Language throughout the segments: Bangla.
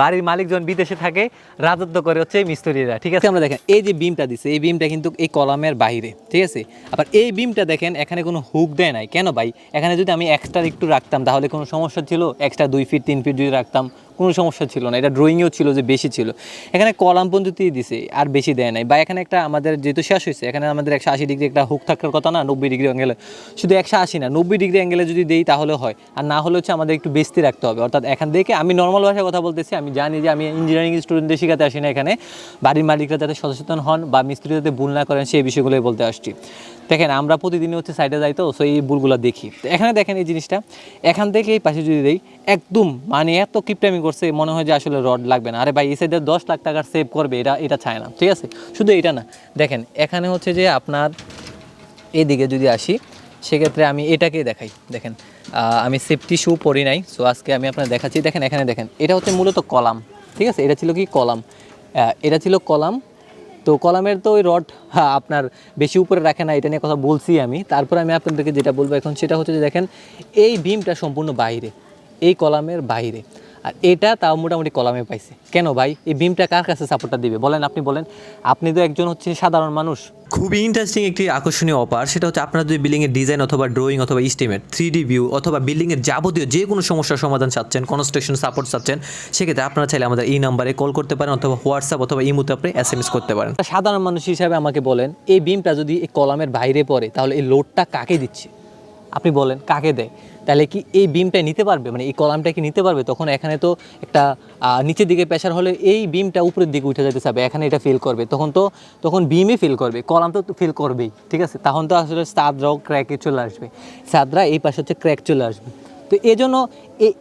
বাড়ির মালিক যখন বিদেশে থাকে, রাজত্ব করে হচ্ছে এই মিস্ত্রিরা, ঠিক আছে? আমরা দেখেন, এই যে বিমটা দিছে, এই বিমটা কিন্তু এই কলামের বাইরে ঠিক আছে? আবার এই বিমটা দেখেন, এখানে কোনো হুক দেয় নাই। কেন ভাই? এখানে যদি আমি এক্সট্রা একটু রাখতাম, তাহলে কোনো সমস্যা ছিল? এক্সট্রা দুই ফিট তিন ফিট যদি রাখতাম কোনো সমস্যা ছিল না। এটা ড্রয়িংয়েও ছিল যে বেশি ছিল। এখানে কলাম পদ্ধতি দিছে, আর বেশি দেয় নাই। বা এখানে একটা আমাদের যেহেতু শেষ হয়েছে, এখানে আমাদের একশো আশি ডিগ্রি একটা হুক থাকার কথা না, নব্বই ডিগ্রি অ্যাঙ্গেলে শুধু একশো আশি না, নব্বই ডিগ্রি অ্যাঙ্গেলে যদি দেই তাহলে হয়। আর না হলে হচ্ছে আমাদের একটু বেস্তি রাখতে হবে। অর্থাৎ এখান থেকে আমি নর্মাল ভাষায় কথা বলতেছি, আমি জানি যে আমি ইঞ্জিনিয়ারিং স্টুডেন্টদের শেখাতে আসি না এখানে। বাড়ির মালিকরা যাতে সচেতন হন বা মিস্ত্রি যাতে ভুল না করেন সেই বিষয়গুলোই বলতে আসছি। দেখেন, আমরা প্রতিদিনই হচ্ছে সাইডে যাই তো সো এই ভুলগুলো দেখি। এখানে দেখেন এই জিনিসটা। এখান থেকে এই পাশে যদি দেই, একদম মানে এত কিপটামি করছে, মনে হয় যে আসলে রড লাগবে না। আরে ভাই, এই সাইডে দশ লাখ টাকার সেভ করবে, এটা এটা চায় না, ঠিক আছে? শুধু এটা না। দেখেন, এখানে হচ্ছে যে আপনার এদিকে যদি আসি, সেক্ষেত্রে আমি এটাকেই দেখাই। দেখেন আমি সেফটি শু পরি নাই সো আজকে আমি আপনার দেখাচ্ছি। দেখেন, এখানে দেখেন, এটা হচ্ছে মূলত কলাম, ঠিক আছে? এটা ছিল কি কলাম? এটা ছিল কলাম তো কলামের তো ওই রড আপনার বেশি উপরে রাখে না, এটা নিয়ে কথা বলছি আমি। তারপর আমি আপনাদেরকে যেটা বলব এখন সেটা হচ্ছে যে দেখেন, এই বিমটা সম্পূর্ণ বাইরে, এই কলামের বাইরে। আর এটা তাও মোটামুটি কলামে পাইছে। কেন ভাই? এই বিমটা কার কাছে সাপোর্টটা দিবে? বলেন আপনি বলেন। আপনি তো একজন হচ্ছে সাধারণ মানুষ। খুবই ইন্টারেস্টিং একটি আকর্ষণীয় অপার সেটা হচ্ছে আপনারা যদি বিল্ডিংয়ের ডিজাইন অথবা ড্রয়িং অথবা ইস্টিমেট থ্রি ডি ভিউ অথবা বিল্ডিংয়ের যাবতীয় যে কোনো সমস্যার সমাধান চাচ্ছেন কনস্ট্রাকশন সাপোর্ট চাচ্ছেন সেক্ষেত্রে আপনারা চাইলে আমাদের এই নাম্বারে কল করতে পারেন অথবা হোয়াটসঅ্যাপ অথবা ইমোতে আপনি এস এম এস করতে পারেন। সাধারণ মানুষ হিসাবে আমাকে বলেন এই বিমটা যদি এই কলামের বাইরে পড়ে তাহলে এই লোডটা কাকে দিচ্ছে? আপনি বলেন, কাকে দেয়? তাহলে কি এই বিমটা নিতে পারবে? মানে এই কলামটা কি নিতে পারবে? তখন এখানে তো একটা নিচের দিকে প্রেশার হলে এই বিমটা উপরের দিকে উঠে যেতে চাবে, এখানে এটা ফিল করবে। তখন তো, তখন বিমই ফিল করবে, কলাম তো ফিল করবেই, ঠিক আছে? তখন তো আসলে সাদরাও ক্র্যাকে চলে আসবে। সাদরা এই পাশে হচ্ছে ক্র্যাক চলে আসবে। তো এই জন্য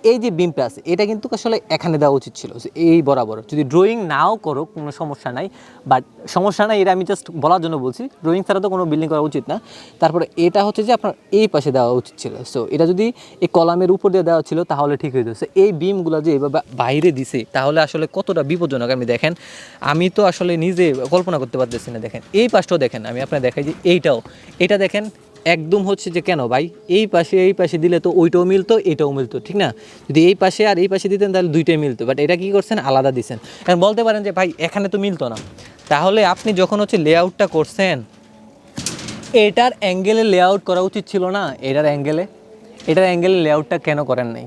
এই যে বিমটা আছে, এটা কিন্তু আসলে এখানে দেওয়া উচিত ছিল এই বরাবর। যদি ড্রয়িং নাও করো, কোনো সমস্যা নাই বাট সমস্যা নাই এটা আমি জাস্ট বলার জন্য বলছি ড্রয়িং ছাড়া তো কোনো বিল্ডিং করা উচিত না। তারপরে এটা হচ্ছে যে আপনার এই পাশে দেওয়া উচিত ছিল। সো এটা যদি এই কলামের উপর দিয়ে দেওয়া ছিল, তাহলে ঠিক হয়ে যেত এই বিমগুলো যে এভাবে বাইরে দিছে, তাহলে আসলে কতটা বিপজ্জনক? আমি দেখেন, আমি তো আসলে নিজে কল্পনা করতে পারতেছি না, দেখেন। এই পাশটাও দেখেন, আমি আপনার দেখাই যে এইটাও। এটা দেখেন একদম হচ্ছে যে কেন ভাই? এই পাশে এই পাশে দিলে তো ওইটাও মিলতো, এটাও মিলতো, ঠিক না? যদি এই পাশে আর এই পাশে দিতেন তাহলে দুইটাই মিলতো বাট এটা কি করছেন? আলাদা দিছেন। এখন বলতে পারেন যে, ভাই, এখানে তো মিলতো না। তাহলে আপনি যখন হচ্ছে লেআউটটা করছেন, এটার অ্যাঙ্গেলে লেআউট করা উচিত ছিল না? এটার অ্যাঙ্গেলে এটার অ্যাঙ্গেলে লেআউটটা কেন করেন নাই?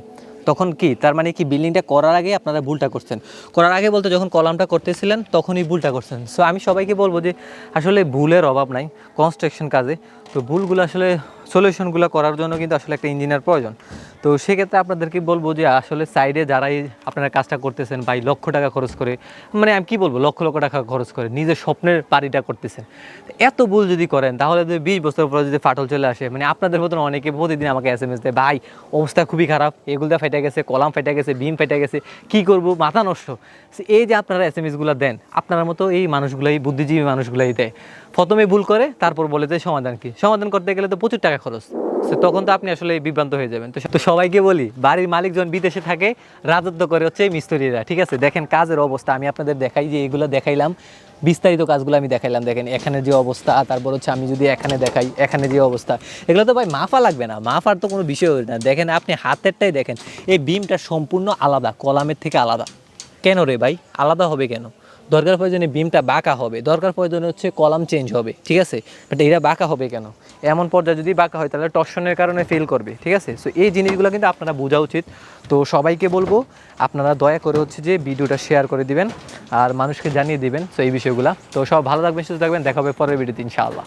তখন কি? তার মানে কি বিল্ডিংটা করার আগে আপনারা ভুলটা করছেন? করার আগে বলতে যখন কলামটা করতেছিলেন, তখনই ভুলটা করছেন। সো আমি সবাইকে বলব যে, আসলে ভুলের অভাব নাই কনস্ট্রাকশন কাজে। তো ভুলগুলো আসলে সলিউশনগুলো করার জন্য কিন্তু আসলে একটা ইঞ্জিনিয়ার প্রয়োজন। তো সেক্ষেত্রে আপনাদেরকে বলব যে আসলে সাইডে যারাই আপনারা কাজটা করতেছেন ভাই, লক্ষ টাকা খরচ করে মানে আমি কি বলব, লক্ষ লক্ষ টাকা খরচ করে নিজের স্বপ্নের বাড়িটা করতেছেন। এত ভুল যদি করেন, তাহলে যদি বিশ বছর পরে যদি ফাটল চলে আসে মানে আপনাদের মতন অনেকে প্রতিদিন আমাকে এস এম এস দেয়, ভাই, অবস্থা খুবই খারাপ, এগুলো ফেটে গেছে, কলাম ফেটে গেছে বিম ফেটে গেছে, কি করব, মাথা নষ্ট। এই যে আপনারা এস এম এসগুলো দেন, আপনার মতো এই মানুষগুলাই, বুদ্ধিজীবী মানুষগুলাই দেয়। প্রথমে ভুল করে, তারপর বলে যে সমাধান কি? সমাধান করতে গেলে তো প্রচুর টাকা খরচ। তখন তো আপনি আসলে বিভ্রান্ত হয়ে যাবেন। তো সবাইকে বলি, বাড়ির মালিক যখন বিদেশে থাকে, রাজত্ব করে হচ্ছে মিস্ত্রিরা, ঠিক আছে? দেখেন কাজের অবস্থা, আমি আপনাদের দেখাই যে এগুলো দেখাইলাম, বিস্তারিত কাজগুলো আমি দেখাইলাম, দেখেন এখানে যে অবস্থা তারপর হচ্ছে আমি যদি এখানে দেখাই, এখানে যে অবস্থা, এগুলো তো ভাই মাফা লাগবে না, মাফার তো কোনো বিষয় না। দেখেন আপনি হাতেরটাই দেখেন, এই বিমটা সম্পূর্ণ আলাদা, কলামের থেকে আলাদা। কেন রে ভাই? আলাদা হবে কেন? দরকার প্রয়োজনে বিমটা বাঁকা হবে, দরকার প্রয়োজনে হচ্ছে কলাম চেঞ্জ হবে, ঠিক আছে? বাট এরা বাঁকা হবে কেন? এমন পর্যায়ে যদি বাঁকা হয়, তাহলে টর্শনের কারণে ফেল করবে, ঠিক আছে? সো এই জিনিসগুলো কিন্তু আপনারা বোঝা উচিত। তো সবাইকে বলব, আপনারা দয়া করে হচ্ছে যে ভিডিওটা শেয়ার করে দিবেন আর মানুষকে জানিয়ে দিবেন তো এই বিষয়গুলো। তো সব ভালো থাকবেন, সুস্থ থাকবেন, দেখা হবে পরের ভিডিওতে, ইনশাআল্লাহ।